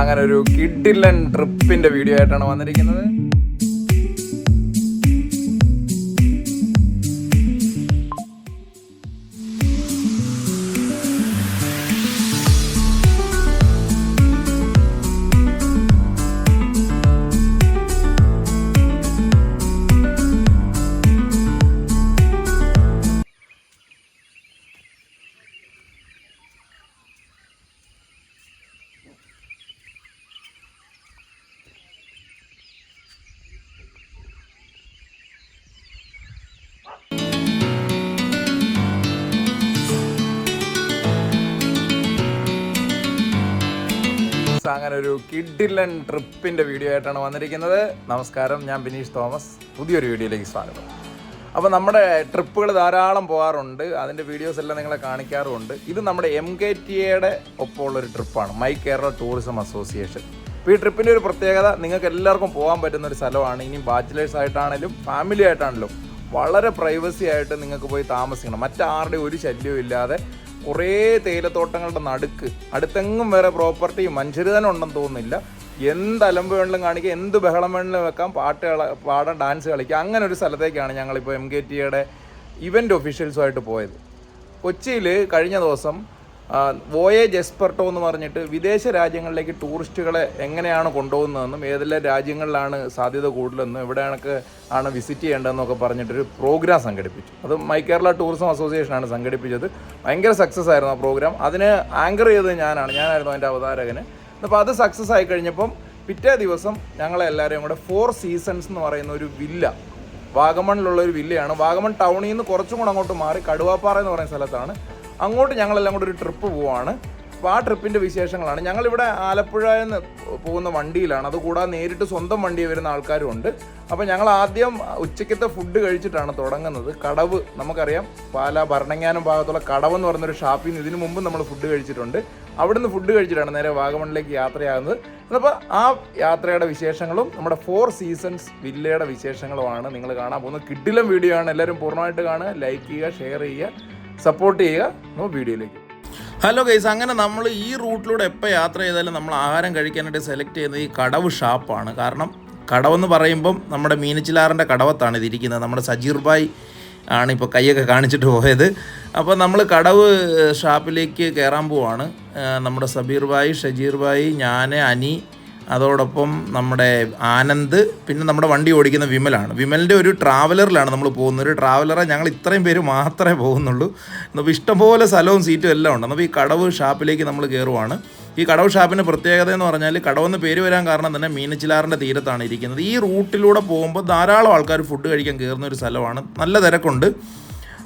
അങ്ങനെ ഒരു കിഡിലൻ ട്രിപ്പിന്റെ വീഡിയോ ആയിട്ടാണ് വന്നിരിക്കുന്നത്. ഒരു കിഡിലൻ ട്രിപ്പിന്റെ വീഡിയോ ആയിട്ടാണ് വന്നിരിക്കുന്നത്. നമസ്കാരം ഞാൻ ബിനീഷ് തോമസ്. പുതിയൊരു വീഡിയോയിലേക്ക് സ്വാഗതം. അപ്പോൾ നമ്മുടെ ട്രിപ്പുകൾ ധാരാളം പോകാറുണ്ട്. അതിന്റെ വീഡിയോസ് എല്ലാം നിങ്ങളെ കാണിക്കാറുമുണ്ട്. ഇത് നമ്മുടെ എം കെ ടി എയുടെ ഒപ്പമുള്ളൊരു ട്രിപ്പാണ്. മൈ കേരള ടൂറിസം അസോസിയേഷൻ അപ്പോൾ ഈ ട്രിപ്പിന്റെ ഒരു പ്രത്യേകത നിങ്ങൾക്ക് എല്ലാവർക്കും പോകാൻ പറ്റുന്ന ഒരു സ്ഥലമാണ്. ഇനി ബാച്ചിലേഴ്സ് ആയിട്ടാണെങ്കിലും ഫാമിലി ആയിട്ടാണെങ്കിലും വളരെ പ്രൈവസി ആയിട്ട് നിങ്ങൾക്ക് പോയി താമസിക്കണം. മറ്റാരുടെ ഒരു ശല്യവും ഇല്ലാതെ കുറേ തേയിലത്തോട്ടങ്ങളുടെ നടുക്ക്. അടുത്തെങ്ങും വേറെ പ്രോപ്പർട്ടി മനുഷ്യർ തന്നെ ഉണ്ടെന്ന് തോന്നുന്നില്ല. എന്ത് അലമ്പ് വേണമെങ്കിലും കാണിക്കുക എന്ത് ബഹളം വേണമെങ്കിലും വെക്കാം പാട്ട് പാടാൻ ഡാൻസ് കളിക്കുക അങ്ങനെ ഒരു സ്ഥലത്തേക്കാണ് ഞങ്ങളിപ്പോൾ എം കെ ടിയുടെ ഇവന്റ് ഒഫീഷ്യൽസുമായിട്ട് പോയത്. കൊച്ചിയിൽ കഴിഞ്ഞ ദിവസം വോയേജ് എക്സ്പെർട്ടോ എന്ന് പറഞ്ഞിട്ട് വിദേശ രാജ്യങ്ങളിലേക്ക് ടൂറിസ്റ്റുകളെ എങ്ങനെയാണ് കൊണ്ടുപോകുന്നതെന്നും ഏതെല്ലാം രാജ്യങ്ങളിലാണ് സാധ്യത കൂടുതലെന്നും എവിടെയാണൊക്കെ ആണ് വിസിറ്റ് ചെയ്യേണ്ടതെന്നൊക്കെ പറഞ്ഞിട്ടൊരു പ്രോഗ്രാം സംഘടിപ്പിച്ചു. അത് മൈ കേരള ടൂറിസം അസോസിയേഷനാണ് സംഘടിപ്പിച്ചത്. ഭയങ്കര സക്സസ് ആയിരുന്നു ആ പ്രോഗ്രാം. അതിന് ആങ്കർ ചെയ്തത് ഞാനാണ്. ഞാനായിരുന്നു അതിന്റെ അവതാരകന്. അപ്പോൾ അത് സക്സസ് ആയി കഴിഞ്ഞപ്പം പിറ്റേ ദിവസം ഞങ്ങളെല്ലാവരെയും കൂടെ ഫോർ സീസൺസ് എന്ന് പറയുന്ന ഒരു വില്ല വാഗമണിലുള്ള ഒരു വില്ലയാണ്. വാഗമൺ ടൗണിൽ നിന്ന് കുറച്ചും കൂടെ അങ്ങോട്ട് മാറി കടുവാപ്പാറ എന്ന് പറയുന്ന സ്ഥലത്താണ് അങ്ങോട്ട് ഞങ്ങളെല്ലാം കൂടെ ഒരു ട്രിപ്പ് പോവാണ്. അപ്പോൾ ആ ട്രിപ്പിന്റെ വിശേഷങ്ങളാണ്. ഞങ്ങളിവിടെ ആലപ്പുഴ എന്ന് പോകുന്ന വണ്ടിയിലാണ്. അതുകൂടാതെ നേരിട്ട് സ്വന്തം വണ്ടി വരുന്ന ആൾക്കാരും ഉണ്ട്. അപ്പോൾ ഞങ്ങൾ ആദ്യം ഉച്ചയ്ക്കത്തെ ഫുഡ് കഴിച്ചിട്ടാണ് തുടങ്ങുന്നത്. കടവ് നമുക്കറിയാം പാല ഭരണങ്ങാനം ഭാഗത്തുള്ള കടവ് എന്ന് പറയുന്നൊരു ഷാപ്പിൽ നിന്ന് ഇതിനു മുമ്പ് നമ്മൾ ഫുഡ് കഴിച്ചിട്ടുണ്ട്. അവിടുന്ന് ഫുഡ് കഴിച്ചിട്ടാണ് നേരെ വാഗമണിലേക്ക് യാത്രയാകുന്നത്. അപ്പോൾ ആ യാത്രയുടെ വിശേഷങ്ങളും നമ്മുടെ ഫോർ സീസൺസ് വില്ലയുടെ വിശേഷങ്ങളുമാണ് നിങ്ങൾ കാണാൻ പോകുന്നത്. കിഡിലും വീഡിയോ ആണ് എല്ലാവരും പൂർണമായിട്ട് കാണുക. ലൈക്ക് ചെയ്യുക ഷെയർ ചെയ്യുക. സപ്പോർട്ട് ചെയ്യുക നമ്മൾ വീഡിയോയിലേക്ക്. ഹലോ ഗൈസ് അങ്ങനെ നമ്മൾ ഈ റൂട്ടിലൂടെ എപ്പോൾ യാത്ര ചെയ്താലും നമ്മൾ ആഹാരം കഴിക്കാനായിട്ട് സെലക്ട് ചെയ്യുന്നത് ഈ കടവ് ഷാപ്പാണ് കാരണം കടവെന്ന് പറയുമ്പം നമ്മുടെ മീനച്ചിലാറിന്റെ കടവത്താണ് ഇതിരിക്കുന്നത് നമ്മുടെ സജീർ ഭായ് ആണ് ഇപ്പോൾ കൈയൊക്കെ കാണിച്ചിട്ട് പോയത്. അപ്പോൾ നമ്മൾ കടവ് ഷാപ്പിലേക്ക് കയറാൻ പോവാണ്. നമ്മുടെ സബീർ ഭായ് ഷജീർ ഭായ് ഞാൻ അനി അതോടൊപ്പം നമ്മുടെ ആനന്ദ് പിന്നെ നമ്മുടെ വണ്ടി ഓടിക്കുന്ന വിമലാണ്. വിമലിന്റെ ഒരു ട്രാവലറിലാണ് നമ്മൾ പോകുന്നത്. ഒരു ട്രാവലറെ ഞങ്ങൾ ഇത്രയും പേര് മാത്രമേ പോകുന്നുള്ളൂ. അപ്പോൾ ഇഷ്ടംപോലെ സ്ഥലവും സീറ്റും എല്ലാം ഉണ്ട്. അപ്പോൾ ഈ കടവ് ഷാപ്പിലേക്ക് നമ്മൾ കയറുവാണ്. ഈ കടവ് ഷാപ്പിന്റെ പ്രത്യേകത എന്ന് പറഞ്ഞാൽ കടവെന്ന് പേര് വരാൻ കാരണം തന്നെ മീനച്ചിലാറിന്റെ തീരത്താണ് ഇരിക്കുന്നത്. ഈ റൂട്ടിലൂടെ പോകുമ്പോൾ ധാരാളം ആൾക്കാർ ഫുഡ് കഴിക്കാൻ കയറുന്ന ഒരു സ്ഥലമാണ്. നല്ല തിരക്കുണ്ട്.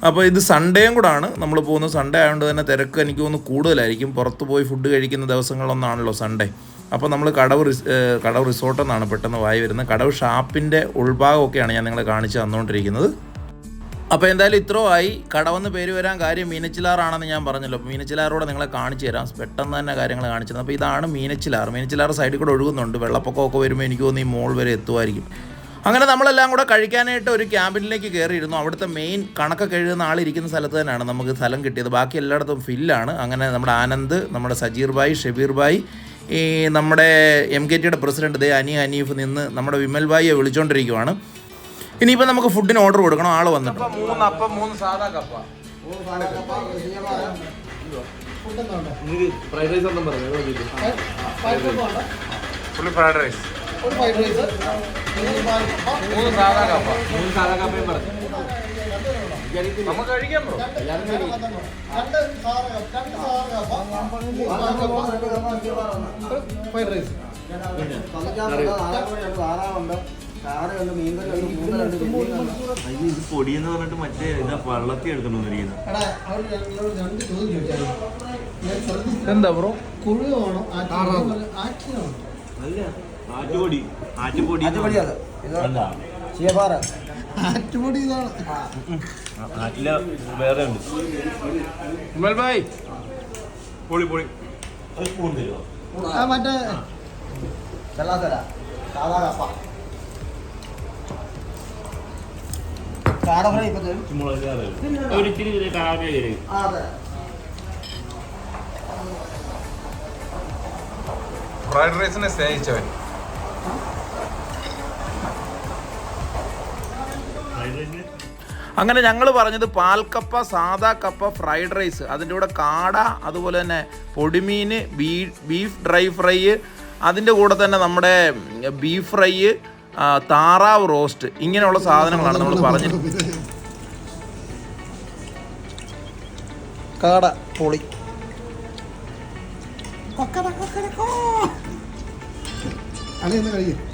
അപ്പോൾ ഇത് സൺഡേയും കൂടാണ്. നമ്മൾ പോകുന്നത് സൺഡേ ആയതുകൊണ്ട് തന്നെ തിരക്ക് എനിക്ക് തോന്നുന്നു കൂടുതലായിരിക്കും. പുറത്ത് പോയി ഫുഡ് കഴിക്കുന്ന ദിവസങ്ങളൊന്നാണല്ലോ സൺഡേ. അപ്പോൾ നമ്മൾ കടവ് കടവ് റിസോർട്ട് എന്നാണ് പെട്ടെന്ന് വായി വരുന്നത്. കടവ് ഷാപ്പിന്റെ ഉൾഭാഗമൊക്കെയാണ് ഞാൻ നിങ്ങളെ കാണിച്ച് തന്നുകൊണ്ടിരിക്കുന്നത് അപ്പോൾ എന്തായാലും ഇത്രയും ആയി. കടവെന്ന് പേര് വരാൻ കാര്യം മീനച്ചിലാറാണെന്ന് ഞാൻ പറഞ്ഞല്ലോ. അപ്പോൾ മീനച്ചിലാറോടെ നിങ്ങളെ കാണിച്ചു തരാം. പെട്ടെന്ന് തന്നെ കാര്യങ്ങൾ കാണിച്ചത് അപ്പോൾ ഇതാണ് മീനച്ചിലാർ. മീനച്ചിലാർ സൈഡിൽ കൂടെ ഒഴുകുന്നുണ്ട്. വെള്ളപ്പൊക്കമൊക്കെ വരുമ്പോൾ എനിക്ക് തോന്നുന്നു ഈ മോൾ വരെ എത്തുമായിരിക്കും. അങ്ങനെ നമ്മളെല്ലാം കൂടെ കഴിക്കാനായിട്ട് ഒരു ക്യാമ്പിലേക്ക് കയറിയിരുന്നു. അവിടുത്തെ മെയിൻ കണക്കൊക്കെ എഴുതുന്ന ആളിരിക്കുന്ന സ്ഥലത്ത് തന്നെയാണ് നമുക്ക് സ്ഥലം കിട്ടിയത്. ബാക്കി എല്ലായിടത്തും ഫില്ലാണ് അങ്ങനെ നമ്മുടെ ആനന്ദ് നമ്മുടെ സജീർ ഭായ് ഷബീർ ഭായ് ഈ നമ്മുടെ എം കെ ടിയുടെ പ്രസിഡന്റ് ദേ അനി അനീഫ് നിന്ന് നമ്മുടെ വിമൽ ഭായിയെ വിളിച്ചുകൊണ്ടിരിക്കുവാണ് ഇനിയിപ്പോൾ നമുക്ക് ഫുഡിന് ഓർഡർ കൊടുക്കണം. ആൾ വന്നിട്ട്. മൂന്ന് അപ്പം മൂന്ന് സാധാ കപ്പ. ഫ്രൈഡ് റൈസ് ഒന്നും പറഞ്ഞു? ഫുള്ളി ഫ്രൈഡ് റൈസ് ഒരു ഫ്രൈഡ് റൈസ് മൂന്ന് സാധാ കപ്പ. മൂന്ന് സാധാ കപ്പയും പറഞ്ഞു. കഴിക്കാം ബ്രോ. Fried rice. ഇത് പൊടിയെന്ന് പറഞ്ഞിട്ട് മറ്റേ ഇതാ വള്ളത്തി എടുത്തോണ്ടിരിക്കുന്നത് എടാ അവർ ഞങ്ങളോട് രണ്ട് ചോദ്യം ചോദിച്ചാൽ ഞാൻ ശ്രദ്ധിച്ചു എന്താ ബ്രോ? കുഴി ആറ്റിനാണോ അല്ല ആറ്റുപൊടി. ആറ്റുപൊടി അല്ല. ആറ്റുപൊടി ഇതാണ്. ആറ്റില വേറെ ഉണ്ട്. ഉമ്മൽ ഭായ്. പൊളി പൊളി. മറ്റേ. ഇച്ചിരി കാവ്യ കയറി ഫ്രൈഡ് റൈസിനെ സ്നേഹിച്ചവൻ. അങ്ങനെ ഞങ്ങൾ പറഞ്ഞത് പാൽക്കപ്പ സാദാ കപ്പ ഫ്രൈഡ് റൈസ് അതിന്റെ കൂടെ കാട അതുപോലെ തന്നെ പൊടിമീൻ ബീ ബീഫ് ഡ്രൈ ഫ്രൈ അതിന്റെ കൂടെ തന്നെ നമ്മുടെ ബീഫ് ഫ്രൈ താറാവ് റോസ്റ്റ് ഇങ്ങനെയുള്ള സാധനങ്ങളാണ് നമ്മൾ പറഞ്ഞത് കാട പൊളി.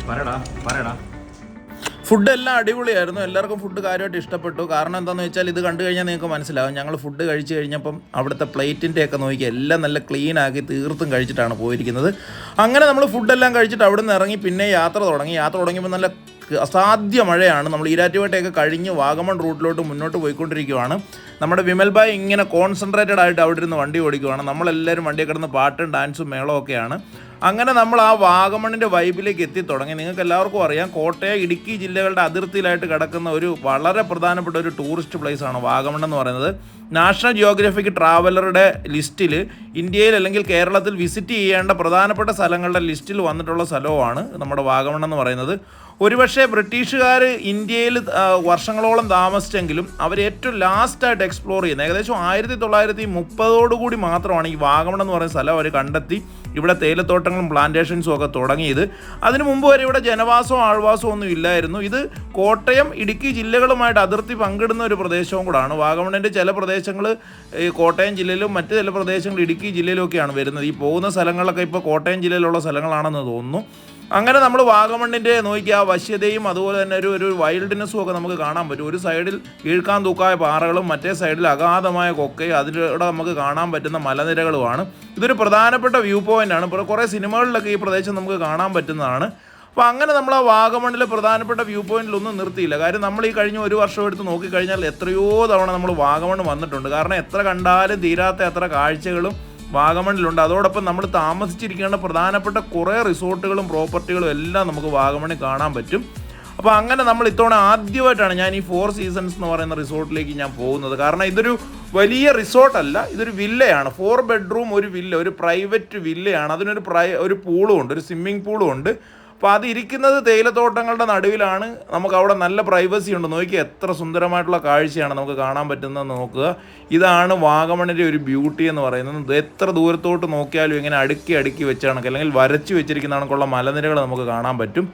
പറയടാ പറയടാ. ഫുഡ് എല്ലാം അടിപൊളിയായിരുന്നു. എല്ലാവർക്കും ഫുഡ് കാര്യമായിട്ട് ഇഷ്ടപ്പെട്ടു. കാരണം എന്താണെന്ന് വെച്ചാൽ ഇത് കണ്ടു കഴിഞ്ഞാൽ നിങ്ങൾക്ക് മനസ്സിലാവും. ഞങ്ങൾ ഫുഡ് കഴിച്ചു കഴിഞ്ഞപ്പം അവിടുത്തെ പ്ലേറ്റിന്റെ ഒക്കെ നോക്കി എല്ലാം നല്ല ക്ലീൻ ആക്കി തീർത്തും കഴിച്ചിട്ടാണ് പോയിരിക്കുന്നത്. അങ്ങനെ നമ്മൾ ഫുഡെല്ലാം കഴിച്ചിട്ട് അവിടെ നിന്ന് ഇറങ്ങി പിന്നെ യാത്ര തുടങ്ങി. യാത്ര തുടങ്ങിയപ്പോൾ നല്ല അസാധ്യ മഴയാണ്. നമ്മൾ ഈരാറ്റുപേട്ടയൊക്കെ കഴിഞ്ഞ് വാഗമൺ റൂട്ടിലോട്ട് മുന്നോട്ട് പോയിക്കൊണ്ടിരിക്കുകയാണ് നമ്മുടെ വിമൽ ഭായ് ഇങ്ങനെ കോൺസെൻട്രേറ്റഡ് ആയിട്ട് അവിടെ ഇരുന്ന് വണ്ടി ഓടിക്കുകയാണ് നമ്മളെല്ലാവരും വണ്ടിയെ കിടന്ന് പാട്ടും ഡാൻസും മേളവും ഒക്കെയാണ്. അങ്ങനെ നമ്മൾ ആ വാഗമണിന്റെ വൈബിലേക്ക് എത്തി തുടങ്ങി. നിങ്ങൾക്ക് എല്ലാവർക്കും അറിയാം കോട്ടയ ഇടുക്കി ജില്ലകളുടെ അതിർത്തിയിലായിട്ട് കിടക്കുന്ന ഒരു വളരെ പ്രധാനപ്പെട്ട ഒരു ടൂറിസ്റ്റ് പ്ലേസ് ആണ് വാഗമൺ എന്ന് പറയുന്നത്. നാഷണൽ ജിയോഗ്രഫിക് ട്രാവലറുടെ ലിസ്റ്റിൽ ഇന്ത്യയിൽ അല്ലെങ്കിൽ കേരളത്തിൽ വിസിറ്റ് ചെയ്യേണ്ട പ്രധാനപ്പെട്ട സ്ഥലങ്ങളുടെ ലിസ്റ്റിൽ വന്നിട്ടുള്ള സ്ഥലവുമാണ് നമ്മുടെ വാഗമൺ എന്ന് പറയുന്നത്. ഒരുപക്ഷെ ബ്രിട്ടീഷുകാർ ഇന്ത്യയിൽ വർഷങ്ങളോളം താമസിച്ചെങ്കിലും അവർ ഏറ്റവും ലാസ്റ്റായിട്ട് എക്സ്പ്ലോർ ചെയ്യുന്നത്. ഏകദേശം ആയിരത്തി തൊള്ളായിരത്തി മുപ്പതോടുകൂടി മാത്രമാണ് ഈ വാഗമൺ എന്ന് പറയുന്ന സ്ഥലം അവർ കണ്ടെത്തി. ഇവിടെ തേയിലത്തോട്ടങ്ങളും പ്ലാന്റേഷൻസും ഒക്കെ തുടങ്ങിയത്. അതിനു മുമ്പ് വരെ ഇവിടെ ജനവാസവും ആൾവാസവും ഒന്നും ഇല്ലായിരുന്നു. ഇത് കോട്ടയം ഇടുക്കി ജില്ലകളുമായിട്ട് അതിർത്തി പങ്കിടുന്ന ഒരു പ്രദേശവും കൂടാണ്. വാഗമണിന്റെ ചില പ്രദേശങ്ങൾ കോട്ടയം ജില്ലയിലും മറ്റ് ചില പ്രദേശങ്ങൾ ഇടുക്കി ജില്ലയിലും ഒക്കെയാണ് വരുന്നത്. ഈ പോകുന്ന സ്ഥലങ്ങളൊക്കെ ഇപ്പോൾ കോട്ടയം ജില്ലയിലുള്ള സ്ഥലങ്ങളാണെന്ന് തോന്നുന്നു. അങ്ങനെ നമ്മൾ വാഗമണ്ണിന്റെ നോക്കി ആ വശ്യതയും അതുപോലെ തന്നെ ഒരു ഒരു വൈൽഡ്നെസ്സും ഒക്കെ നമുക്ക് കാണാൻ പറ്റും. ഒരു സൈഡിൽ കീഴ്ക്കാൻ തൂക്കായ പാറകളും മറ്റേ സൈഡിൽ അഗാധമായ കൊക്കയും അതിലൂടെ നമുക്ക് കാണാൻ പറ്റുന്ന മലനിരകളുമാണ്. ഇതൊരു പ്രധാനപ്പെട്ട വ്യൂ പോയിന്റ് ആണ്. ഇപ്പോൾ കുറേ സിനിമകളിലൊക്കെ ഈ പ്രദേശം നമുക്ക് കാണാൻ പറ്റുന്നതാണ്. അപ്പോൾ അങ്ങനെ നമ്മൾ ആ വാഗമണ്ണിലെ പ്രധാനപ്പെട്ട വ്യൂ പോയിന്റിലൊന്നും നിർത്തിയില്ല. കാര്യം നമ്മൾ ഈ കഴിഞ്ഞ ഒരു വർഷം എടുത്ത് നോക്കിക്കഴിഞ്ഞാൽ എത്രയോ തവണ നമ്മൾ വാഗമൺ വന്നിട്ടുണ്ട്. കാരണം എത്ര കണ്ടാലും തീരാത്ത എത്ര കാഴ്ചകളും വാഗമണിലുണ്ട്. അതോടൊപ്പം നമ്മൾ താമസിച്ചിരിക്കേണ്ട പ്രധാനപ്പെട്ട കുറേ റിസോർട്ടുകളും പ്രോപ്പർട്ടികളും എല്ലാം നമുക്ക് വാഗമണിൽ കാണാൻ പറ്റും. അപ്പോൾ അങ്ങനെ നമ്മൾ ഇത്തവണ ആദ്യമായിട്ടാണ് ഞാൻ ഈ ഫോർ സീസൺസ് എന്ന് പറയുന്ന റിസോർട്ടിലേക്ക് ഞാൻ പോകുന്നത്. കാരണം ഇതൊരു വലിയ റിസോർട്ടല്ല ഇതൊരു വില്ലയാണ്. ഫോർ ബെഡ്റൂം ഒരു വില്ല ഒരു പ്രൈവറ്റ് വില്ലയാണ്. അതിനൊരു പ്രൈ ഒരു പൂളും ഉണ്ട് ഒരു സ്വിമ്മിംഗ് പൂളും ഉണ്ട്. അപ്പോൾ അത് ഇരിക്കുന്നത് തേയിലത്തോട്ടങ്ങളുടെ നടുവിലാണ്. നമുക്ക് അവിടെ നല്ല പ്രൈവസി ഉണ്ട്. നോക്കിയാൽ എത്ര സുന്ദരമായിട്ടുള്ള കാഴ്ചയാണ് നമുക്ക് കാണാൻ പറ്റുന്നത് നോക്കുക. ഇതാണ് വാഗമണിന്റെ ഒരു ബ്യൂട്ടി എന്ന് പറയുന്നത്. എത്ര ദൂരത്തോട്ട് നോക്കിയാലും ഇങ്ങനെ അടുക്കി അടുക്കി വെച്ചാണ് അല്ലെങ്കിൽ വരച്ച് വെച്ചിരിക്കുന്ന മലനിരകൾ നമുക്ക് കാണാൻ പറ്റും.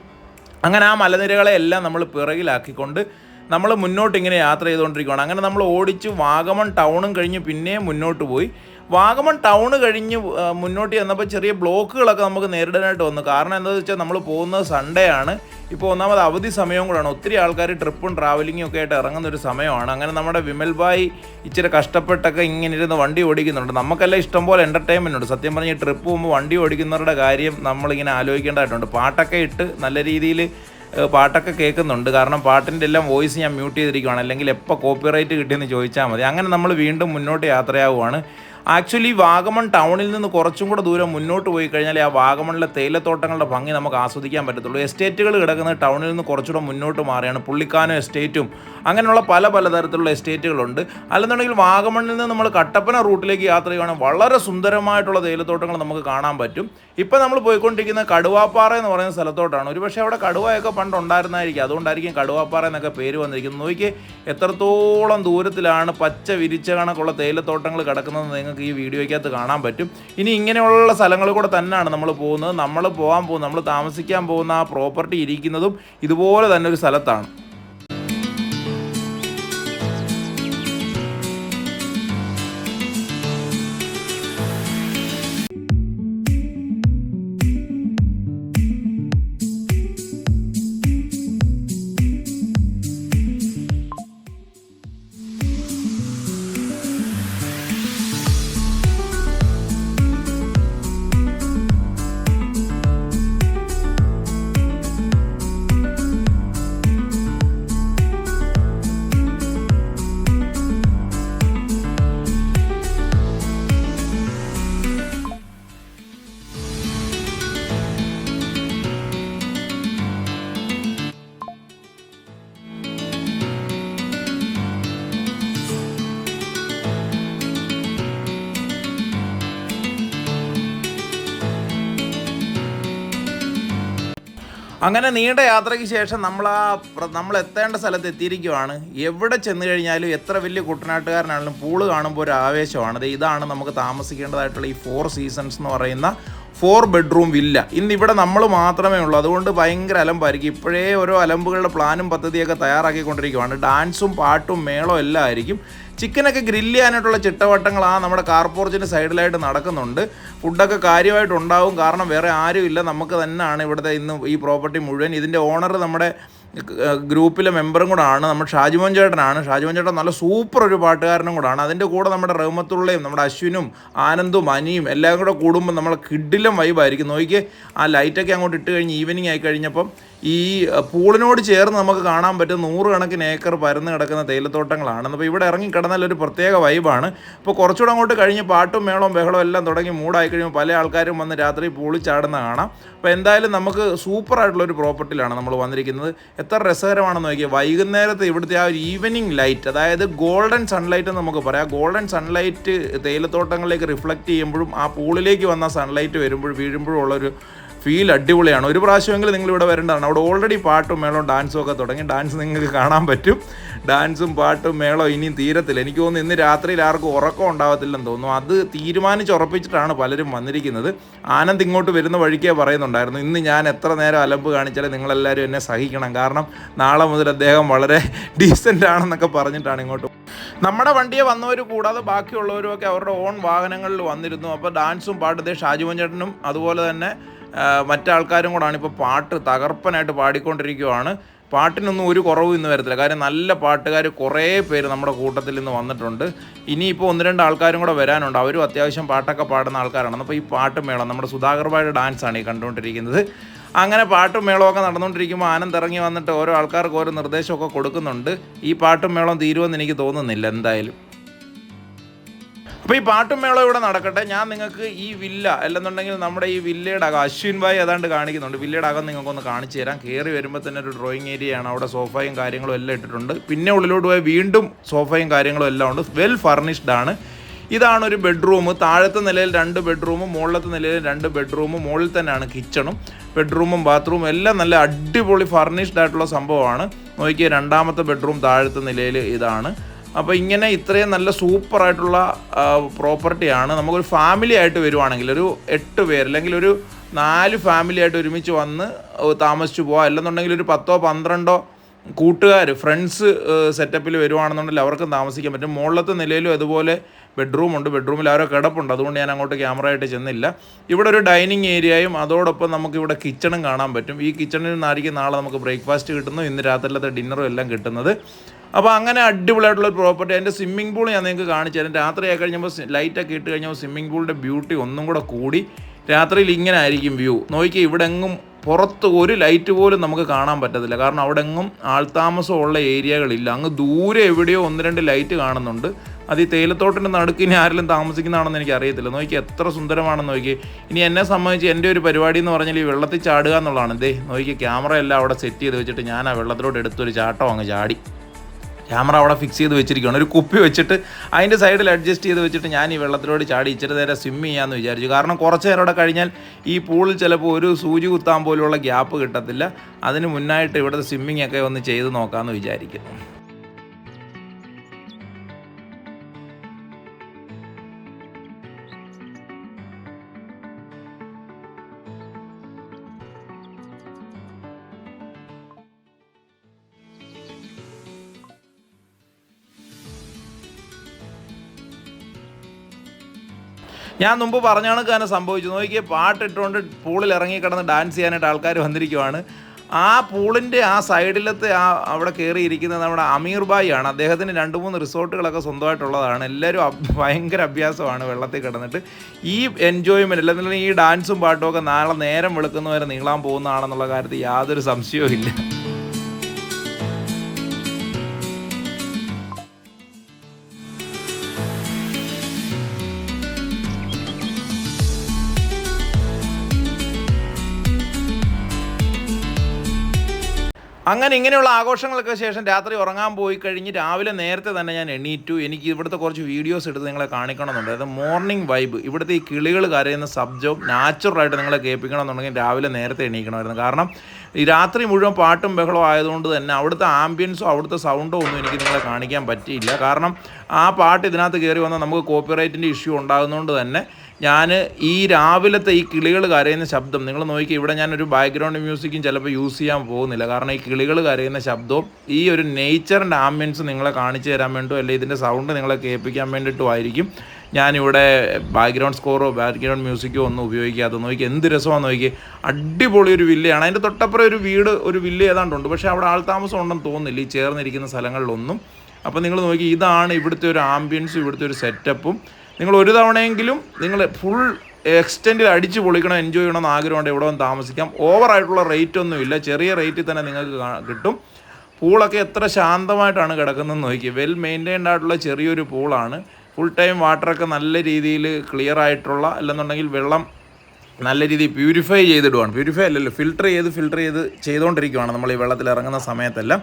അങ്ങനെ ആ മലനിരകളെ എല്ലാം നമ്മൾ പിറകിലാക്കിക്കൊണ്ട് നമ്മൾ മുന്നോട്ട് ഇങ്ങനെ യാത്ര ചെയ്തുകൊണ്ടിരിക്കുകയാണ് അങ്ങനെ നമ്മൾ ഓടിച്ച് വാഗമൺ ടൗണും കഴിഞ്ഞ് പിന്നെയും മുന്നോട്ട് പോയി. വാഗമൺ ടൗൺ കഴിഞ്ഞ് മുന്നോട്ട് ചെന്നപ്പോൾ ചെറിയ ബ്ലോക്കുകളൊക്കെ നമുക്ക് നേരിടാനായിട്ട് വന്നു. കാരണം എന്താണെന്ന് വെച്ചാൽ നമ്മൾ പോകുന്നത് സൺഡേ ആണ്. ഇപ്പോൾ ഒന്നാമത് അവധി സമയവും കൂടാണ് ഒത്തിരി ആൾക്കാർ ട്രിപ്പും ട്രാവലിങ്ങും ഒക്കെ ആയിട്ട് ഇറങ്ങുന്ന ഒരു സമയമാണ്. അങ്ങനെ നമ്മുടെ വിമൽ ഭായ് ഇച്ചിരി കഷ്ടപ്പെട്ടൊക്കെ ഇങ്ങനെ ഇരുന്ന് വണ്ടി ഓടിക്കുന്നുണ്ട്. നമുക്കെല്ലാം ഇഷ്ടംപോലെ എന്റർടൈൻമെന്റ് ഉണ്ട്. സത്യം പറഞ്ഞാൽ ട്രിപ്പ് പോകുമ്പോൾ വണ്ടി ഓടിക്കുന്നവരുടെ കാര്യം നമ്മളിങ്ങനെ ആലോചിക്കേണ്ടതായിട്ടുണ്ട്. പാട്ടൊക്കെ ഇട്ട് നല്ല രീതിയിൽ പാട്ടൊക്കെ കേൾക്കുന്നുണ്ട്. കാരണം പാട്ടിന്റെ എല്ലാം വോയിസ് ഞാൻ മ്യൂട്ട് ചെയ്തിരിക്കുകയാണ് അല്ലെങ്കിൽ എപ്പോൾ കോപ്പിറൈറ്റ് കിട്ടിയെന്ന് ചോദിച്ചാൽ മതി. അങ്ങനെ നമ്മൾ വീണ്ടും മുന്നോട്ട് യാത്രയാവുകയാണ് ആക്ച്വലി വാഗമൺ ടൗണിൽ നിന്ന് കുറച്ചും കൂടെ ദൂരം മുന്നോട്ട് പോയി കഴിഞ്ഞാൽ ആ വാഗമണിലെ തേയിലത്തോട്ടങ്ങളുടെ ഭംഗി നമുക്ക് ആസ്വദിക്കാൻ പറ്റത്തുള്ളൂ. എസ്റ്റേറ്റുകൾ കിടക്കുന്ന ടൗണിൽ നിന്ന് കുറച്ചുകൂടെ മുന്നോട്ട് മാറിയാണ് പുള്ളിക്കാനോ എസ്റ്റേറ്റും അങ്ങനെയുള്ള പല പല തരത്തിലുള്ള എസ്റ്റേറ്റുകളുണ്ട് അല്ലെന്നുണ്ടെങ്കിൽ വാഗമണിൽ നിന്ന് നമ്മൾ കട്ടപ്പന റൂട്ടിലേക്ക് യാത്ര ചെയ്യുകയാണെങ്കിൽ വളരെ സുന്ദരമായിട്ടുള്ള തേയിലത്തോട്ടങ്ങൾ നമുക്ക് കാണാൻ പറ്റും. ഇപ്പം നമ്മൾ പോയിക്കൊണ്ടിരിക്കുന്ന കടുവാപ്പാറ എന്ന് പറയുന്ന സ്ഥലത്തോട്ടാണ്. ഒരുപക്ഷെ അവിടെ കടുവയൊക്കെ പണ്ട് ഉണ്ടായിരുന്നായിരിക്കും അതുകൊണ്ടായിരിക്കും കടുവാപ്പാറ എന്നൊക്കെ പേര് വന്നിരിക്കുന്നത്. നോക്കി എത്രത്തോളം ദൂരത്തിലാണ് പച്ച വിരിച്ച കണക്കുള്ള തേയിലത്തോട്ടങ്ങൾ കിടക്കുന്നത് നിങ്ങൾക്ക് ഈ വീഡിയോയ്ക്കകത്ത് കാണാൻ പറ്റും. ഇനി ഇങ്ങനെയുള്ള സ്ഥലങ്ങളിൽ കൂടെ തന്നെയാണ് നമ്മൾ പോകുന്നത്. നമ്മൾ പോകാൻ പോകുന്നത് നമ്മൾ താമസിക്കാൻ പോകുന്ന ആ പ്രോപ്പർട്ടി ഇരിക്കുന്നതും ഇതുപോലെ തന്നെ ഒരു സ്ഥലത്താണ്. അങ്ങനെ നീണ്ട യാത്രയ്ക്ക് ശേഷം നമ്മൾ ആ നമ്മൾ എത്തേണ്ട സ്ഥലത്ത് എത്തിയിരിക്കുവാണ്. എവിടെ ചെന്ന് കഴിഞ്ഞാലും എത്ര വലിയ കുട്ടനാട്ടുകാരനാണെങ്കിലും പൂൾ കാണുമ്പോൾ ഒരു ആവേശമാണ്. ഇതാണ് നമുക്ക് താമസിക്കേണ്ടതായിട്ടുള്ള ഈ ഫോർ സീസൺസ് എന്ന് പറയുന്ന ഫോർ ബെഡ്റൂം വില്ല ഇന്ന് ഇവിടെ നമ്മൾ മാത്രമേ ഉള്ളൂ. അതുകൊണ്ട് ഭയങ്കര അലമ്പായിരിക്കും ഇപ്പോഴേ ഓരോ അലമ്പുകളുടെ പ്ലാനും പദ്ധതിയൊക്കെ തയ്യാറാക്കിക്കൊണ്ടിരിക്കുവാണ്. ഡാൻസും പാട്ടും മേളവും എല്ലാം ആയിരിക്കും. ചിക്കനൊക്കെ ഗ്രില്ല് ചെയ്യാനായിട്ടുള്ള ചിട്ടവട്ടങ്ങൾ ആ നമ്മുടെ കാർപോർച്ചിന്റെ സൈഡിലായിട്ട് നടക്കുന്നുണ്ട്. ഫുഡൊക്കെ കാര്യമായിട്ടുണ്ടാവും കാരണം വേറെ ആരും ഇല്ല നമുക്ക് തന്നെയാണ് ഇവിടുത്തെ ഇന്ന് ഈ പ്രോപ്പർട്ടി മുഴുവൻ. ഇതിന്റെ ഓണർ നമ്മുടെ ഗ്രൂപ്പിലെ മെമ്പറും കൂടാണ് നമ്മുടെ ഷാജിമോൻ ചേട്ടനാണ്. ഷാജിമോൻ ചേട്ടൻ നല്ല സൂപ്പർ ഒരു പാട്ടുകാരനും കൂടാണ് അതിന്റെ കൂടെ നമ്മുടെ റഹ്മത്തുള്ളയും നമ്മുടെ അശ്വിനും ആനന്ദും അനിയും എല്ലാം കൂടെ കൂടുമ്പോൾ നമ്മളെ കിഡിലും വൈബായിരിക്കും നോക്കി ആ ലൈറ്റൊക്കെ അങ്ങോട്ട് ഇട്ട് കഴിഞ്ഞ് ഈവനിങ് ആയി കഴിഞ്ഞപ്പം ഈ പൂളിനോട് ചേർന്ന് നമുക്ക് കാണാൻ പറ്റും നൂറുകണക്കിന് ഏക്കർ പരന്ന് കിടക്കുന്ന തേയിലത്തോട്ടങ്ങളാണ്. അപ്പോൾ ഇവിടെ ഇറങ്ങി കിടന്നാൽ ഒരു പ്രത്യേക വൈബാണ്. ഇപ്പോൾ കുറച്ചുകൂടെ അങ്ങോട്ട് കഴിഞ്ഞ് പാട്ടും മേളവും ബഹളവും എല്ലാം തുടങ്ങി മൂടായി കഴിയുമ്പോൾ പല ആൾക്കാരും വന്ന് രാത്രി പൂളി ചാടുന്ന കാണാം. അപ്പോൾ എന്തായാലും നമുക്ക് ഒരു പ്രോപ്പർട്ടിയിലാണ് നമ്മൾ വന്നിരിക്കുന്നത്. എത്ര രസകരമാണെന്ന് നോക്കിയാൽ വൈകുന്നേരത്തെ ഇവിടുത്തെ ആ ഒരു ഈവനിങ് ലൈറ്റ് അതായത് ഗോൾഡൻ സൺലൈറ്റ് എന്ന് നമുക്ക് പറയാം. ഗോൾഡൻ സൺലൈറ്റ് തേയിലത്തോട്ടങ്ങളിലേക്ക് റിഫ്ലക്റ്റ് ചെയ്യുമ്പോഴും ആ പൂളിലേക്ക് വന്ന സൺലൈറ്റ് വരുമ്പോഴും വീഴുമ്പോഴും ഉള്ളൊരു ഫീൽ അടിപൊളിയാണ്. ഒരു പ്രാവശ്യമെങ്കിലും നിങ്ങൾ ഇവിടെ വരേണ്ടതാണ്. അവിടെ ഓൾറെഡി പാട്ടും മേളവും ഡാൻസും ഒക്കെ തുടങ്ങി. ഡാൻസ് നിങ്ങൾക്ക് കാണാൻ പറ്റും. ഡാൻസും പാട്ടും മേളവും ഇനിയും തീരത്തില്ല. എനിക്ക് തോന്നുന്നു ഇന്ന് രാത്രിയിൽ ആർക്കും ഉറക്കം ഉണ്ടാവത്തില്ലെന്ന് തോന്നുന്നു. അത് തീരുമാനിച്ചുറപ്പിച്ചിട്ടാണ് പലരും വന്നിരിക്കുന്നത്. ആനന്ദ് ഇങ്ങോട്ട് വരുന്ന വഴിക്കേ പറയുന്നുണ്ടായിരുന്നു. ഇന്ന് ഞാൻ എത്ര നേരം അലമ്പ് കാണിച്ചാലും നിങ്ങളെല്ലാവരും എന്നെ സഹിക്കണം. കാരണം നാളെ മുതൽ അദ്ദേഹം വളരെ ഡീസന്റ് ആണെന്നൊക്കെ പറഞ്ഞിട്ടാണ് ഇങ്ങോട്ട് നമ്മുടെ വണ്ടിയെ വന്നവർ കൂടാതെ ബാക്കിയുള്ളവരും ഒക്കെ അവരുടെ ഓൺ വാഹനങ്ങളിൽ വന്നിരുന്നു. അപ്പോൾ ഡാൻസും പാട്ടും. ഷാജുവൻ അതുപോലെ തന്നെ മറ്റാൾക്കാരും കൂടാണ് ഇപ്പോൾ പാട്ട് തകർപ്പനായിട്ട് പാടിക്കൊണ്ടിരിക്കുവാണ്. പാട്ടിനൊന്നും ഒരു കുറവും ഇന്ന് വരത്തില്ല. കാര്യം നല്ല പാട്ടുകാർ കുറേ പേര് നമ്മുടെ കൂട്ടത്തിൽ നിന്ന് വന്നിട്ടുണ്ട്. ഇനിയിപ്പോൾ ഒന്ന് രണ്ട് ആൾക്കാരും കൂടെ വരാനുണ്ട്. അവരും അത്യാവശ്യം പാട്ടൊക്കെ പാടുന്ന ആൾക്കാരാണ്. അപ്പോൾ ഈ പാട്ട് മേളം നമ്മുടെ സുധാകർ ഡാൻസ് ഡാൻസാണ് ഈ കണ്ടുകൊണ്ടിരിക്കുന്നത്. അങ്ങനെ പാട്ടും മേളമൊക്കെ നടന്നുകൊണ്ടിരിക്കുമ്പോൾ ആനന്ദ് ഇറങ്ങി വന്നിട്ട് ഓരോ ആൾക്കാർക്ക് ഓരോ നിർദ്ദേശമൊക്കെ കൊടുക്കുന്നുണ്ട്. ഈ പാട്ടും മേളം തീരുമെന്ന് എനിക്ക് തോന്നുന്നില്ല എന്തായാലും. അപ്പോൾ ഈ പാട്ടും മേളം ഇവിടെ നടക്കട്ടെ. ഞാൻ നിങ്ങൾക്ക് ഈ വില്ല അല്ലെന്നുണ്ടെങ്കിൽ നമ്മുടെ ഈ വില്ലയുടെ അകം അശ്വിൻ ഭായി ഏതാണ്ട് കാണിക്കുന്നുണ്ട്. വില്ലയുടെ അകം നിങ്ങൾക്കൊന്ന് കാണിച്ചു തരാം. കയറി വരുമ്പോൾ തന്നെ ഒരു ഡ്രോയിങ് ഏരിയയാണ് അവിടെ സോഫയും കാര്യങ്ങളും എല്ലാം ഇട്ടിട്ടുണ്ട്. പിന്നെ ഉള്ളിലോട്ട് പോയി വീണ്ടും സോഫയും കാര്യങ്ങളും എല്ലാം ഉണ്ട്. വെൽ ഫർണിഷ്ഡ് ആണ്. ഇതാണ് ഒരു ബെഡ്റൂം താഴത്തെ നിലയിൽ രണ്ട് ബെഡ്റൂമും മുകളിലത്തെ നിലയിൽ രണ്ട് ബെഡ്റൂമും മുകളിൽ തന്നെയാണ് കിച്ചണും ബെഡ്റൂമും ബാത്റൂമും എല്ലാം നല്ല അടിപൊളി ഫർണിഷ്ഡ് ആയിട്ടുള്ള സംഭവമാണ്. നോക്കിയാൽ രണ്ടാമത്തെ ബെഡ്റൂം താഴത്തെ നിലയിൽ ഇതാണ്. അപ്പോൾ ഇങ്ങനെ ഇത്രയും നല്ല സൂപ്പറായിട്ടുള്ള പ്രോപ്പർട്ടിയാണ് നമുക്കൊരു ഫാമിലി ആയിട്ട് വരുവാണെങ്കിൽ ഒരു എട്ട് പേര് അല്ലെങ്കിൽ ഒരു നാല് ഫാമിലി ആയിട്ട് ഒരുമിച്ച് വന്ന് താമസിച്ചു പോകാം അല്ലെന്നുണ്ടെങ്കിൽ ഒരു പത്തോ പന്ത്രണ്ടോ കൂട്ടുകാർ ഫ്രണ്ട്സ് സെറ്റപ്പിൽ വരുവാണെന്നുണ്ടെങ്കിൽ അവർക്കും താമസിക്കാൻ പറ്റും. മുകളിലത്തെ നിലയിലും അതുപോലെ ബെഡ്റൂം ഉണ്ട്. ബെഡ്റൂമിൽ ആരോ കിടപ്പുണ്ട്. അതുകൊണ്ട് ഞാൻ അങ്ങോട്ട് ക്യാമറ ആയിട്ട് ചെന്നില്ല. ഇവിടെ ഒരു ഡൈനിങ് ഏരിയയും അതോടൊപ്പം നമുക്ക് ഇവിടെ കിച്ചണും കാണാൻ പറ്റും. ഈ കിച്ചണിൽ നിന്നായിരിക്കും നാളെ നമുക്ക് ബ്രേക്ക്ഫാസ്റ്റ് കിട്ടുന്നു. ഇന്ന് രാത്രിയിലത്തെ ഡിന്നറും എല്ലാം കിട്ടുന്നത്. അപ്പോൾ അങ്ങനെ അടിപൊളിയായിട്ടുള്ള ഒരു പ്രോപ്പർട്ടി അതിന്റെ സ്വിമ്മിംഗ് പൂൾ ഞാൻ നിങ്ങൾക്ക് കാണിച്ചു തരാം. രാത്രി ആയി കഴിഞ്ഞപ്പോൾ ലൈറ്റൊക്കെ ഇട്ട് കഴിഞ്ഞപ്പോൾ സ്വിമ്മിംഗ് പൂളിന്റെ ബ്യൂട്ടി ഒന്നും കൂടെ കൂടി രാത്രിയിൽ ഇങ്ങനെ ആയിരിക്കും വ്യൂ നോക്കി ഇവിടെ എങ്ങും പുറത്ത് ഒരു ലൈറ്റ് പോലും നമുക്ക് കാണാൻ പറ്റത്തില്ല. കാരണം അവിടെ എങ്ങും ആൾതാമസമുള്ള ഏരിയകളില്ല അങ്ങ് ദൂരെ എവിടെയോ ഒന്ന് രണ്ട് ലൈറ്റ് കാണുന്നുണ്ട്. അത് ഈ തേയിലത്തോട്ടിന്റെ നടുക്ക് ഇനി ആരെങ്കിലും താമസിക്കുന്നതാണെന്ന് എനിക്ക് അറിയത്തില്ല. നോക്കി എത്ര സുന്ദരമാണെന്ന് നോക്കി ഇനി എന്നെ സംബന്ധിച്ച് എന്റെ ഒരു പരിപാടി എന്ന് പറഞ്ഞാൽ ഈ വെള്ളത്തിൽ ചാടുക എന്നുള്ളതാണ്. ദേ നോക്കി ക്യാമറ എല്ലാം അവിടെ സെറ്റ് ചെയ്ത് വെച്ചിട്ട് ഞാൻ ആ വെള്ളത്തിലോട്ട് എടുത്തൊരു ചാട്ടം അങ്ങ് ചാടി. ക്യാമറ അവിടെ ഫിക്സ് ചെയ്ത് വെച്ചിരിക്കുകയാണ്. ഒരു കുപ്പി വെച്ചിട്ട് അതിന്റെ സൈഡിൽ അഡ്ജസ്റ്റ് ചെയ്ത് വെച്ചിട്ട് ഞാൻ ഈ വെള്ളത്തിലോട് ചാടി ഇച്ചിരി നേരം സ്വിം ചെയ്യാമെന്ന് വിചാരിച്ചു. കാരണം കുറച്ച് നേരം അവിടെ കഴിഞ്ഞാൽ ഈ പൂളിൽ ചിലപ്പോൾ ഒരു സൂചി കുത്താൻ പോലുള്ള ഗ്യാപ്പ് കിട്ടത്തില്ല. അതിന് മുന്നായിട്ട് ഇവിടുത്തെ സ്വിമ്മിങ് ഒക്കെ ഒന്ന് ചെയ്ത് നോക്കാമെന്ന് വിചാരിക്കുന്നു. ഞാൻ മുമ്പ് പറഞ്ഞ കണക്ക് തന്നെ സംഭവിച്ചു. നോക്കിയേ പാട്ടിട്ടുകൊണ്ട് പൂളിൽ ഇറങ്ങി കിടന്ന് ഡാൻസ് ചെയ്യാനായിട്ട് ആൾക്കാർ വന്നിരിക്കുവാണ്. ആ പൂളിന്റെ ആ സൈഡിലത്തെ ആ അവിടെ കയറിയിരിക്കുന്നത് നമ്മുടെ അമീർ ബായി ആണ്. അദ്ദേഹത്തിന് രണ്ട് മൂന്ന് റിസോർട്ടുകളൊക്കെ സ്വന്തമായിട്ടുള്ളതാണ്. എല്ലാവരും ഭയങ്കര അഭ്യാസമാണ് വെള്ളത്തിൽ കിടന്നിട്ട്. ഈ എൻജോയ്മെന്റ് അല്ലെന്നുണ്ടെങ്കിൽ ഈ ഡാൻസും പാട്ടും ഒക്കെ നാളെ നേരം വെളുക്കുന്നവരെ നീളാൻ പോകുന്നതാണെന്നുള്ള കാര്യത്തിൽ യാതൊരു സംശയവും ഇല്ല അങ്ങനെ ഇങ്ങനെയുള്ള ആഘോഷങ്ങൾക്ക് ശേഷം രാത്രി ഉറങ്ങാൻ പോയി കഴിഞ്ഞ് രാവിലെ നേരത്തെ തന്നെ ഞാൻ എണീറ്റു. എനിക്ക് ഇവിടുത്തെ കുറച്ച് വീഡിയോസ് എടുത്ത് നിങ്ങളെ കാണിക്കണമെന്നുണ്ട്. അതായത് മോർണിംഗ് വൈബ് ഇവിടുത്തെ ഈ കിളികൾ കരയുന്ന ശബ്ദവും നാച്ചുറലായിട്ട് നിങ്ങളെ കേൾപ്പിക്കണമെന്നുണ്ടെങ്കിൽ രാവിലെ നേരത്തെ എണീക്കണമായിരുന്നു. കാരണം ഈ രാത്രി മുഴുവൻ പാട്ടും ബഹളവും ആയതുകൊണ്ട് തന്നെ അവിടുത്തെ ആംബിയൻസോ അവിടുത്തെ സൗണ്ടോ ഒന്നും എനിക്ക് നിങ്ങളെ കാണിക്കാൻ പറ്റിയില്ല. കാരണം ആ പാട്ട് ഇതിനകത്ത് കയറി വന്നാൽ നമുക്ക് കോപ്പിറൈറ്റിന്റെ ഇഷ്യൂ ഉണ്ടാകുന്നതുകൊണ്ട് തന്നെ ഞാൻ ഈ രാവിലത്തെ ഈ കിളികൾ കരയുന്ന ശബ്ദം നിങ്ങൾ നോക്കി ഇവിടെ ഞാനൊരു ബാക്ക്ഗ്രൗണ്ട് മ്യൂസിക്കും ചിലപ്പോൾ യൂസ് ചെയ്യാൻ പോകുന്നില്ല. കാരണം ഈ കിളികൾ കരയുന്ന ശബ്ദവും ഈ ഒരു നേച്ചറിന്റെ ആംബിയൻസ് നിങ്ങളെ കാണിച്ചു തരാൻ വേണ്ടിയോ അല്ലെങ്കിൽ ഇതിന്റെ സൗണ്ട് നിങ്ങളെ കേൾപ്പിക്കാൻ വേണ്ടിയിട്ടും ആയിരിക്കും ഞാനിവിടെ ബാക്ക്ഗ്രൗണ്ട് സ്കോറോ ബാക്ക്ഗ്രൗണ്ട് മ്യൂസിക്കോ ഒന്നും ഉപയോഗിക്കാതെ. നോക്കി എന്ത് രസമാണെന്ന് നോക്കി അടിപൊളി ഒരു വില്ലയാണ്. അതിന്റെ തൊട്ടപ്പുറം ഒരു വീട് ഒരു വില്ല ഏതാണ്ടുണ്ട്. പക്ഷേ അവിടെ ആൾ താമസം ഉണ്ടെന്ന് തോന്നുന്നില്ല ഈ ചേർന്നിരിക്കുന്ന സ്ഥലങ്ങളിലൊന്നും. അപ്പോൾ നിങ്ങൾ നോക്കി ഇതാണ് ഇവിടുത്തെ ഒരു ആംബിയൻസും ഇവിടുത്തെ ഒരു സെറ്റപ്പും നിങ്ങൾ ഒരു തവണയെങ്കിലും നിങ്ങൾ ഫുൾ എക്സ്റ്റെൻഡിൽ അടിച്ച് പൊളിക്കണം എൻജോയ് ചെയ്യണം എന്ന് ആഗ്രഹമുണ്ട് എവിടെ വന്ന് താമസിക്കാം. ഓവറായിട്ടുള്ള റേറ്റ് ഒന്നുമില്ല ചെറിയ റേറ്റിൽ തന്നെ നിങ്ങൾക്ക് കിട്ടും. പൂളൊക്കെ എത്ര ശാന്തമായിട്ടാണ് കിടക്കുന്നതെന്ന് നോക്കി വെൽ മെയിന്റൈൻഡ് ആയിട്ടുള്ള ചെറിയൊരു പൂളാണ് ഫുൾ ടൈം വാട്ടറൊക്കെ നല്ല രീതിയിൽ ക്ലിയർ ആയിട്ടുള്ള അല്ലെന്നുണ്ടെങ്കിൽ വെള്ളം നല്ല രീതിയിൽ പ്യൂരിഫൈ ചെയ്തിടുവാണ്. പ്യൂരിഫൈ അല്ലല്ലോ ഫിൽട്ടർ ചെയ്ത് ഫിൽട്ടർ ചെയ്ത് ചെയ്തുകൊണ്ടിരിക്കുവാണ് നമ്മൾ ഈ വെള്ളത്തിൽ ഇറങ്ങുന്ന സമയത്തെല്ലാം.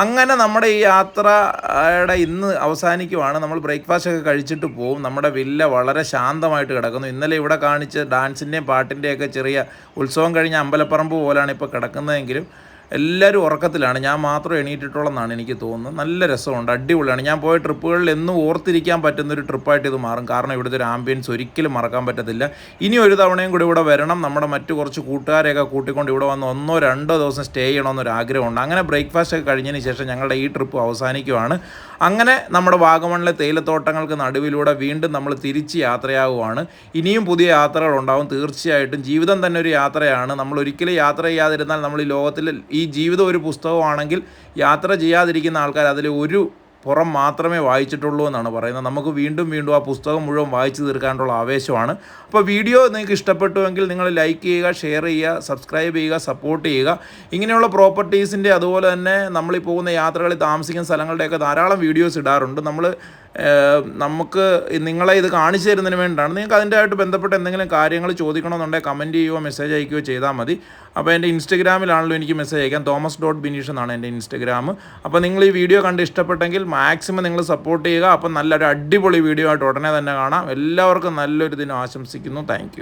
അങ്ങനെ നമ്മുടെ ഈ യാത്രയുടെ ഇന്ന് അവസാനിക്കുവാണ്. നമ്മൾ ബ്രേക്ക്ഫാസ്റ്റ് ഒക്കെ കഴിച്ചിട്ട് പോവും. നമ്മുടെ വില്ല വളരെ ശാന്തമായിട്ട് കിടക്കുന്നു. ഇന്നലെ ഇവിടെ കാണിച്ച് ഡാൻസിന്റെയും പാട്ടിന്റെയൊക്കെ ചെറിയ ഉത്സവം കഴിഞ്ഞ അമ്പലപ്പറമ്പ് പോലാണ് ഇപ്പോൾ കിടക്കുന്നതെങ്കിലും എല്ലാവരും ഉറക്കത്തിലാണ്. ഞാൻ മാത്രം എണീറ്റിട്ടുള്ളതെന്നാണ് എനിക്ക് തോന്നുന്നത്. നല്ല രസമുണ്ട്. അടിപൊളിയാണ്. ഞാൻ പോയ ട്രിപ്പുകളിൽ എന്നും ഓർത്തിരിക്കാൻ പറ്റുന്നൊരു ട്രിപ്പായിട്ട് ഇത് മാറും. കാരണം ഇവിടുത്തെ ഒരു ആംബിയൻസ് ഒരിക്കലും മറക്കാൻ പറ്റത്തില്ല. ഇനി ഒരു തവണയും കൂടി ഇവിടെ വരണം. നമ്മുടെ മറ്റു കുറച്ച് കൂട്ടുകാരെയൊക്കെ കൂട്ടിക്കൊണ്ട് ഇവിടെ വന്ന് ഒന്നോ രണ്ടോ ദിവസം സ്റ്റേ ചെയ്യണമെന്നൊരു ആഗ്രഹമുണ്ട്. അങ്ങനെ ബ്രേക്ക്ഫാസ്റ്റ് ഒക്കെ കഴിഞ്ഞതിന് ശേഷം ഞങ്ങളുടെ ഈ ട്രിപ്പ് അവസാനിക്കുവാണ്. അങ്ങനെ നമ്മുടെ വാഗമണിലെ തേയിലത്തോട്ടങ്ങൾക്ക് നടുവിലൂടെ വീണ്ടും നമ്മൾ തിരിച്ച് യാത്രയാവുകയാണ് ഇനിയും പുതിയ യാത്രകൾ ഉണ്ടാവും തീർച്ചയായിട്ടും ജീവിതം തന്നെ ഒരു യാത്രയാണ്. നമ്മൾ ഒരിക്കലും യാത്ര ചെയ്യാതിരുന്നാൽ നമ്മൾ ഈ ലോകത്തിൽ ഈ ജീവിതം ഒരു പുസ്തകമാണെങ്കിൽ യാത്ര ചെയ്യാതിരിക്കുന്ന ആൾക്കാർ അതിൽ ഒരു പുറം മാത്രമേ വായിച്ചിട്ടുള്ളൂ എന്നാണ് പറയുന്നത്. നമുക്ക് വീണ്ടും വീണ്ടും ആ പുസ്തകം മുഴുവൻ വായിച്ചു തീർക്കാനുള്ള ആവേശമാണ്. അപ്പോൾ വീഡിയോ നിങ്ങൾക്ക് ഇഷ്ടപ്പെട്ടുവെങ്കിൽ നിങ്ങൾ ലൈക്ക് ചെയ്യുക ഷെയർ ചെയ്യുക സബ്സ്ക്രൈബ് ചെയ്യുക സപ്പോർട്ട് ചെയ്യുക. ഇങ്ങനെയുള്ള പ്രോപ്പർട്ടീസിന്റെ അതുപോലെ തന്നെ നമ്മൾ ഈ പോകുന്ന യാത്രകളിൽ താമസിക്കുന്ന സ്ഥലങ്ങളുടെയൊക്കെ ധാരാളം വീഡിയോസ് ഇടാറുണ്ട്. നമ്മൾ നമുക്ക് നിങ്ങളെ ഇത് കാണിച്ചു തരുന്നതിന് വേണ്ടിയിട്ടാണ്. നിങ്ങൾക്ക് അതിന്റെ ആയിട്ട് ബന്ധപ്പെട്ട എന്തെങ്കിലും കാര്യങ്ങൾ ചോദിക്കണമെന്നുണ്ടെങ്കിൽ കമന്റ് ചെയ്യുകയോ മെസ്സേജ് അയക്കുകയോ ചെയ്താൽ മതി. അപ്പോൾ എന്റെ ഇൻസ്റ്റഗ്രാമിലാണല്ലോ എനിക്ക് മെസ്സേജ് അയക്കാം തോമസ് ഡോട്ട് ബിനീഷ് എന്നാണ് എന്റെ ഇൻസ്റ്റഗ്രാം. അപ്പോൾ നിങ്ങൾ ഈ വീഡിയോ കണ്ട് ഇഷ്ടപ്പെട്ടെങ്കിൽ മാക്സിമം നിങ്ങൾ സപ്പോർട്ട് ചെയ്യുക. അപ്പോൾ നല്ലൊരു അടിപൊളി വീഡിയോ ആയിട്ട് ഉടനെ തന്നെ കാണാം. എല്ലാവർക്കും നല്ലൊരു ദിനം ആശംസിക്കുന്നു. താങ്ക്